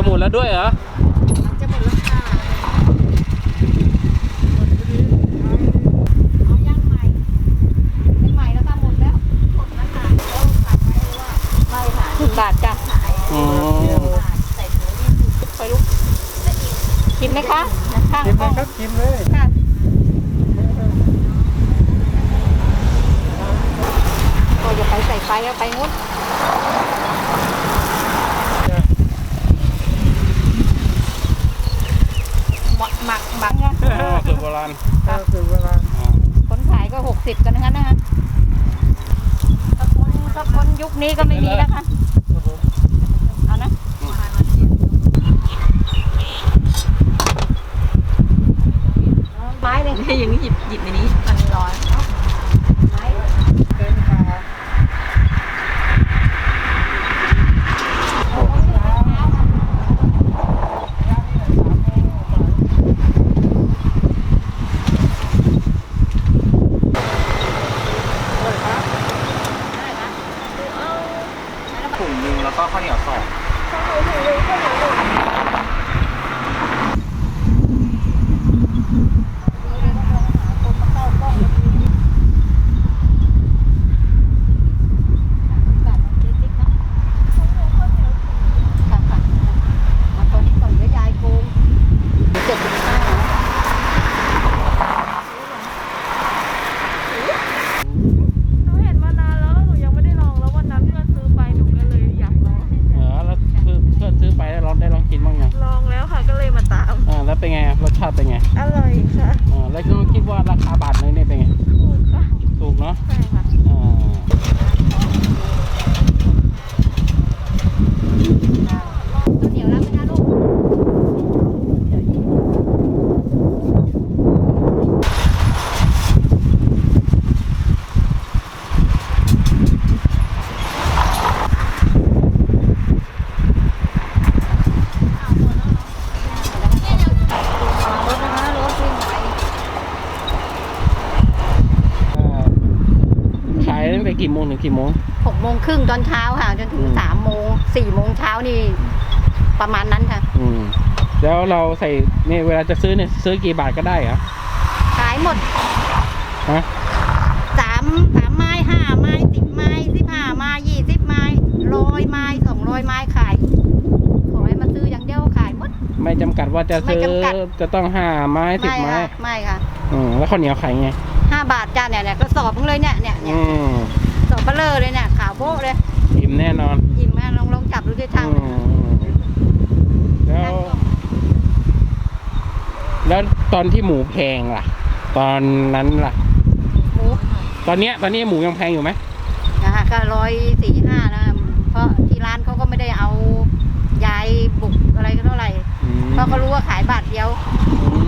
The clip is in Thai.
จะหมดแล้วด้วยเหรอมันจะหมดแล้วค่ะเอาย่างใหม่เป็นใหม่แล้วก็หมดแล้วหมดแล้วค่ะเอาฝากไว้ว่าไม่ค่ะบาทจ้ะขายอืมใส่ถุงนี่คือไปลูกกินไหมคะข้างกินกล้องเลยครับกินเลยค่ะก็อย่าไปใส่ไฟแล้วไปงดหมักหมักหมักนะ อ๋อสูต รโบราณถ้าถึงเวลาอ่าคนขายก็หกสิบกันทั้งนั้นนะคะถ้าคนถ้าคนยุคนี้ก็ไม่มีแล้วค่ะ ครับผม เอานะไม้เลย อย่างนี้หยิบหยิบในนี้มันร้อน ไม้ เป็นขา ถุ งหนึงแล้วก็ข้าวเหนียวสอง มาตอนนี้ก่อนเดี๋ยวยายโกงเจ็ดสิบห้า หนูเห็นมานานแล้วหนูยังไม่ได้ลองแล้ววันนั้นเพื่อนซื้อไปหนูก็เลยอยากลอง เออแล้วคือเพื่อนซื้อไปแล้วลองได้ลองกินบ้างยัง ลองแล้วค่ะก็เลยมาตาม อ่าแล้วเป็นไงรสชาติเป็นไง อร่อยค่ะ อ๋อแล้วก็ดว่าราคาบาทหนึงเนี่ยเป็นไง ถูกค่ะ ถูกเนาะ ใช่ค่ะ อ่า เหนียวแล้วไหมคะลูก อ่าขายตั้งแต่ กี่โมงถึงกี่โมงหกโมงครึ่งตอนเช้าค่ะจนถึงอืมสามโมงสี่โมงเช้านี่ ประมาณนั้นค่ะ อืมแล้วเราใส่เนี่ยเวลาจะซื้อเนี่ยซื้อกี่บาทก็ได้เหรอขายหมดฮะสามสามไม้ห้าไม้สิบไม้สิบห้าไม้ยี่สิบไม้ร้อยไม้สองร้อยไม้ขายขอให้มาซื้ออย่างเดียวขายหมด ไม่จำกัดว่าจะไม่ซื้อจำกัด จะต้องห้าไม้สิบไม่ไม้ค่ะไม่ค่ะอืมแล้วข้าวเหนียวขายไงห้าบาทจ้าเนี่ยเนี่ยก็สอบมึงเลยเนี่ยเนี่ยเนี่ยอืม สอบเบลเลอร์เลยเนี่ยขาวโบ๊ะเลยอิ่มแน่นอนยิ้มแม่ลองลองจับดูที่ทางอืมแล้วแล้วตอนที่หมูแพงล่ะ ตอนนั้นล่ะ หมูตอนเนี้ยตอนนี้หมูยังแพงอยู่ไหมนะคะก็ร้อยสี่ห้านะเพราะที่ร้านเขาก็ไม่ได้เอายายบุกอะไรก็เท่าไหร่อืมเพราะเขารู้ว่าขายบาทเดียว อืม